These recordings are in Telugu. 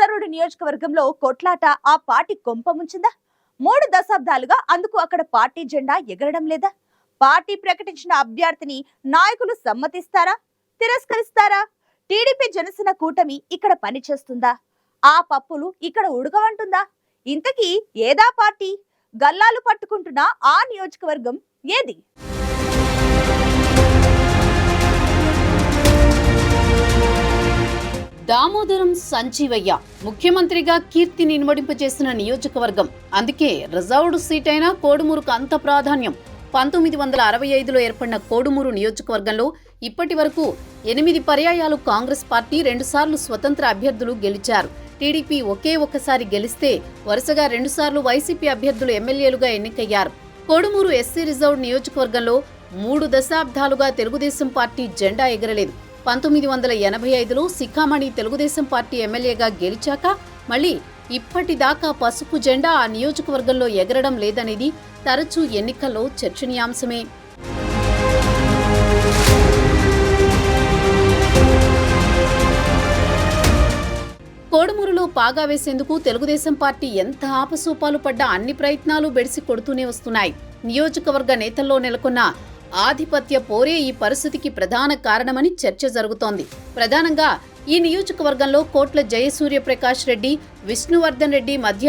రిజర్వ్డ్ నియోజకవర్గంలో కొట్లాట ఆ పార్టీ కొంప ముంచిందా? మూడు దశాబ్దాలుగా అందుకు అక్కడ పార్టీ జెండా ఎగరడం లేదా? పార్టీ ప్రకటించిన అభ్యర్థిని నాయకులు సమ్మతిస్తారా? తిరస్కరిస్తారా? టీడీపీ జనసేన కూటమి ఇక్కడ పనిచేస్తుందా? ఆ పప్పులు ఇక్కడ ఉడకవంటుందా? ఇంతకీ ఏదా పార్టీ? గల్లాలు పట్టుకుంటున్న ఆ నియోజకవర్గం ఏది? దామోదరం సంజీవయ్య ముఖ్యమంత్రిగా కీర్తిని ఇనుమడింపజేసిన నియోజకవర్గం. అందుకే రిజర్వ్డ్ సీట్ అయిన కోడుమూరుకు అంత ప్రాధాన్యం. పంతొమ్మిది వందల అరవై ఐదులో ఏర్పడిన కోడుమూరు నియోజకవర్గంలో ఇప్పటి వరకు ఎనిమిది పర్యాయాలు కాంగ్రెస్ పార్టీ రెండుసార్లు స్వతంత్ర అభ్యర్థులు గెలిచారు. టీడీపీ ఒకే ఒక్కసారి గెలిస్తే వరుసగా రెండుసార్లు వైసీపీ అభ్యర్థులు ఎమ్మెల్యేలుగా ఎన్నికయ్యారు. కోడుమూరు ఎస్సీ రిజర్వ్డ్ నియోజకవర్గంలో మూడు దశాబ్దాలుగా తెలుగుదేశం పార్టీ జెండా ఎగరలేదు. పంతొమ్మిది వందల ఎనభై ఐదులో సిక్కామణి తెలుగుదేశం పార్టీ ఎమ్మెల్యేగా గెలిచాక మళ్ళీ ఇప్పటిదాకా పసుపు జెండా ఆ నియోజకవర్గంలో ఎగరడం లేదనేది తరచూ ఎన్నికల్లో చర్చనీయాంశమే. కోడమూరులో పాగా వేసేందుకు తెలుగుదేశం పార్టీ ఎంత ఆపసూపాలు పడ్డా అన్ని ప్రయత్నాలు బెడిసి కొడుతూనే వస్తున్నాయి. నియోజకవర్గ నేతల్లో నెలకొన్న ఆధిపత్య పోరే ఈ పరిస్థితికి ప్రధాన కారణమని చర్చ జరుగుతోంది. ప్రధానంగా ఈ నియోజకవర్గంలో కోట్ల జయసూర్యప్రకాష్ రెడ్డి విష్ణువర్ధన్ రెడ్డి మధ్య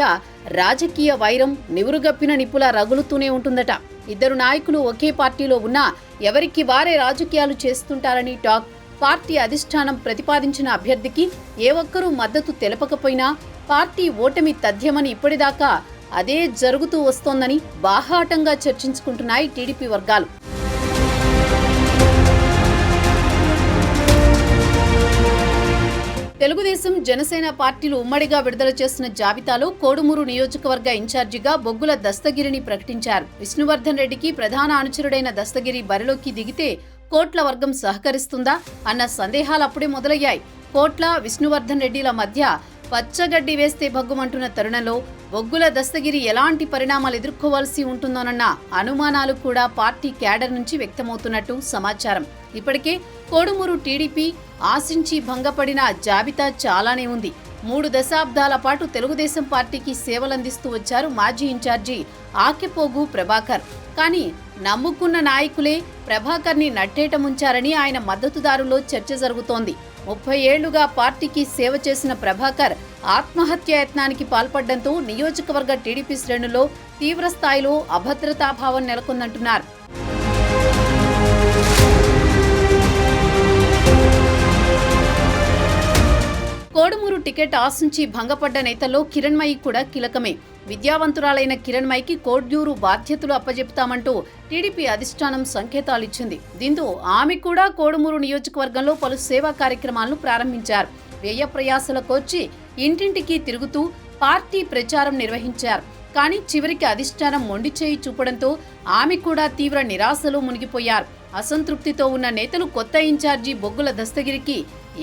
రాజకీయ వైరం నివురుగప్పిన నిపుల రగులుతూనే ఉంటుందట. ఇద్దరు నాయకులు ఒకే పార్టీలో ఉన్నా ఎవరికి వారే రాజకీయాలు చేస్తుంటారని టాక్ పార్టీ అధిష్టానం ప్రతిపాదించిన అభ్యర్థికి ఏ ఒక్కరూ మద్దతు తెలపకపోయినా పార్టీ ఓటమి తథ్యమని ఇప్పటిదాకా అదే జరుగుతూ వస్తోందని బాహాటంగా చర్చించుకుంటున్నాయి టీడీపీ వర్గాలు. తెలుగుదేశం జనసేన పార్టీలు ఉమ్మడిగా విడుదల చేసిన జాబితాలో కోడుమూరు నియోజకవర్గ ఇన్ఛార్జిగా బొగ్గుల దస్తగిరిని ప్రకటించారు. విష్ణువర్ధన్ రెడ్డికి ప్రధాన అనుచరుడైన దస్తగిరి బరిలోకి దిగితే కోట్ల వర్గం సహకరిస్తుందా అన్న సందేహాలు అప్పుడే మొదలయ్యాయి. కోట్ల విష్ణువర్ధన్ రెడ్డిల మధ్య పచ్చగడ్డి వేస్తే భగ్గుమంటున్న తరుణంలో బొగ్గుల దస్తగిరి ఎలాంటి పరిణామాలు ఎదుర్కోవాల్సి ఉంటుందోనన్న అనుమానాలు కూడా పార్టీ క్యాడర్ నుంచి వ్యక్తమవుతున్నట్టు సమాచారం. ఇప్పటికే కోడుమూరు టీడీపీ ఆశించి భంగపడిన జాబితా చాలానే ఉంది. మూడు దశాబ్దాల పాటు తెలుగుదేశం పార్టీకి సేవలందిస్తూ వచ్చారు మాజీ ఇన్ఛార్జి ఆకెపోగు ప్రభాకర్. కానీ నమ్ముకున్న నాయకులే ప్రభాకర్ని నట్టేట ముంచారని ఆయన మద్దతుదారుల్లో చర్చ జరుగుతోంది. ముప్పై ఏళ్ళుగా పార్టీకి సేవ చేసిన ప్రభాకర్ ఆత్మహత్య యత్నానికి పాల్పడడంతో నియోజకవర్గ టీడీపీ శ్రేణుల్లో తీవ్ర స్థాయిలో అభద్రతాభావం నెలకొందంటున్నారు. టికెట్ ఆశించి భంగపడ్డ నేతల్లో కిరణ్మయి కూడా కీలకమే. విద్యావంతురాలైన కిరణ్మయికి కోడ్యూరు బాధ్యతలు అప్పజెపుతామంటూ టీడీపీ అధిష్టానం సంకేతాలిచ్చింది. దీంతో ఆమె కూడా కోడుమూరు నియోజకవర్గంలో పలు సేవా కార్యక్రమాలను ప్రారంభించారు. వ్యయ ప్రయాసలకొచ్చి ఇంటింటికి తిరుగుతూ పార్టీ ప్రచారం నిర్వహించారు. కానీ చివరికి అధిష్టానం మొండి చేయి చూపడంతో ఆమె కూడా తీవ్ర నిరాశలో మునిగిపోయారు. అసంతృప్తితో ఉన్న నేతలు కొత్త ఇన్ఛార్జి బొగ్గుల దస్తగిరికి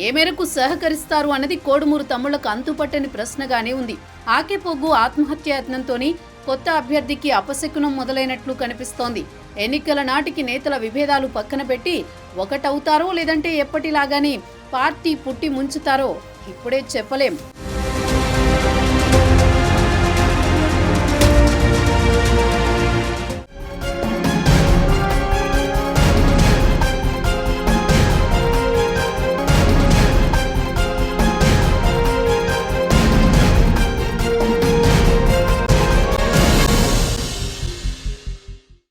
ఏ మేరకు సహకరిస్తారు అన్నది కోడుమూరు తమ్ముళ్ళకు అంతుపట్టని ప్రశ్నగానే ఉంది. ఆకెపొగ్గు ఆత్మహత్య యత్నంతోని కొత్త అభ్యర్థికి అపశకునం మొదలైనట్లు కనిపిస్తోంది. ఎన్నికల నాటికి నేతల విభేదాలు పక్కన పెట్టి ఒకటవుతారో లేదంటే ఎప్పటిలాగానే పార్టీ పుట్టి ముంచుతారో ఇప్పుడే చెప్పలేం.